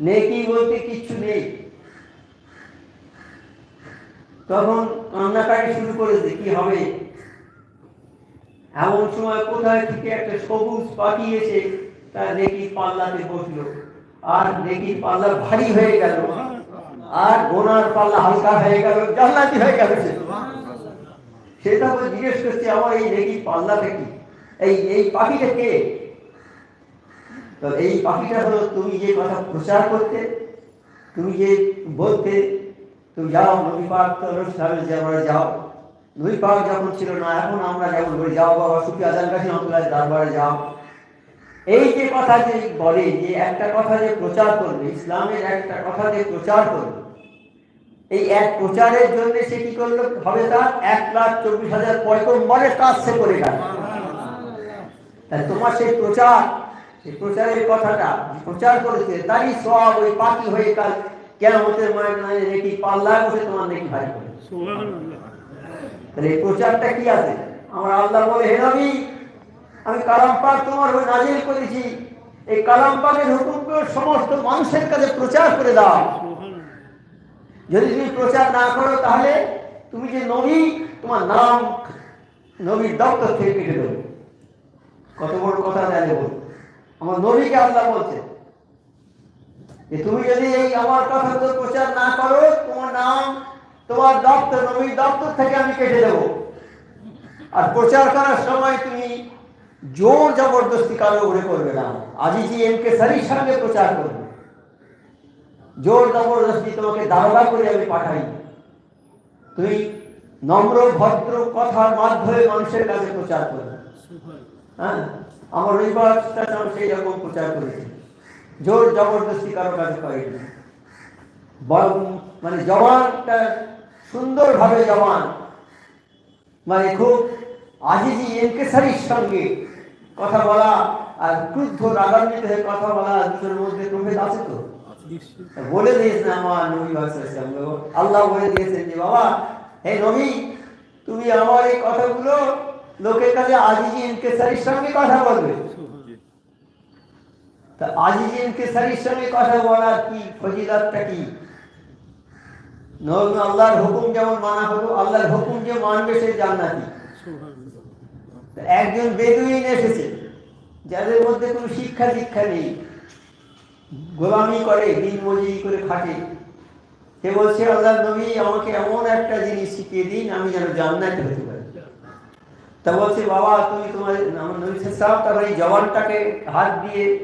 নেকি বলতে কিচ্ছু নেই। তখন কান্নাকাটি শুরু করেছে কি হবে? এমন সময় কোথায় থেকে একটা সবুজ পাখি এসে তার নেকির পাল্লাতে বসল। আর নেকির পাল্লা ভারী হয়ে গেল। আর গোনার পাল্লা হালকা হয়ে গেল, জান্নাতি হয়ে গেল সে। সেটা জিজ্ঞেস করছে, আমার এই নেকির পাল্লাটা কি? এই এই পাখিটা কে? তো এই পাখিটা হলো তুমি যে কথা প্রচার করতে তুমি যে বলতে তুমি যাও নবী পাক তো অনুষ্ঠানে যেমন যাও। নবী পাক যখন ছিল না এখন আমরা যেমন বলি যাও বাবা সুফি আজান কাছে রহমতুল্লাহ দরবারে যাও। এই যে কথা যে বলে যে একটা কথা যে প্রচার করবে ইসলামের একটা কথা যে প্রচার করবে এই এক প্রচারের জন্য সে কি করল? হবে তার এক লাখ চব্বিশ হাজার পয়গম্বরের কাজ সে করে গেল। তোমার সেই প্রচার প্রচারের কথাটা প্রচার করেছে, তারই সব ওই পাখি হয়ে কাল কেমতের মায়ের মানে নাকি পাল্লা বসে তোমার নাকি ভারী তাহলে এই প্রচারটা কি আছে? আমার আল্লাহ বলে, হে নবী, আমি কালাম পাক তোমার হয়ে নাজিল করেছি। এই কালাম পাকের হুকুমকে সমস্ত মানুষের কাছে প্রচার করে দাও। যদি তুমি প্রচার না করো, তাহলে তুমি যে নবী, তোমার নাম নবীর দপ্তর থেকে কেটে দেবে। কত বড় কথা জানে বল আমার নবীকে আল্লাহ বলছে যে তুমি যদি এই আমার কথা তো প্রচার না করো, তোমার নাম, তোমার দপ্তর, নবীর দপ্তর থেকে আমি কেটে দেবো। আর প্রচার করার সময় তুমি জোর জবরদস্তি কারও উপরে করবে না। আজিজি এম কে সারির সঙ্গে প্রচার করবে। জোর জবরদস্তি তোমাকে দারোগা করে আমি পাঠাই। তুমি নম্র, ভদ্র কথার মাধ্যমে মানুষের কাছে প্রচার করবে। হ্যাঁ? আমার রবিবার সেই রকম প্রচার করেছে। জোর জবরদস্তি কারও কাছে করেনি মানে জবানটা সুন্দরভাবে জবান মানে খুব আজিজি এনকেসারির সঙ্গে কথা বলা আর ক্রুদ্ধ রাগান্বিত হয়ে কথা বলা দুটোর মধ্যে প্রভেদ আছে তো? বলে দিয়েছেন আমার নবী আল্লাহ বলে দিয়েছেন যে, বাবা, হে নবী, তুমি আমার এই কথাগুলো লোকের কাছে আজিজি এনকেসারির সঙ্গে কথা বলবে। তা আজিজি এনকেসারির সঙ্গে কথা বলার কি ফজিলাতটা কি? নবী আল্লাহর হুকুম যেমন মানা হলো, আল্লাহর হুকুম যে মানবে সে জান্নাতি। একজন বেদুইন এসেছে, যাদের মধ্যে কোনো শিক্ষা দীক্ষা নেই। গোলামি করে, দিন মজুরি করে খাটে। সে বলছে, আল্লাহ নবী, আমাকে এমন একটা জিনিস শিখিয়ে দিন, আমি যেন জান্নাতে হতে পারি। তা বলছে বাবা তুমি তোমার আমার নবী সাহেব তারপরে এই জওয়ানটাকে হাত দিয়ে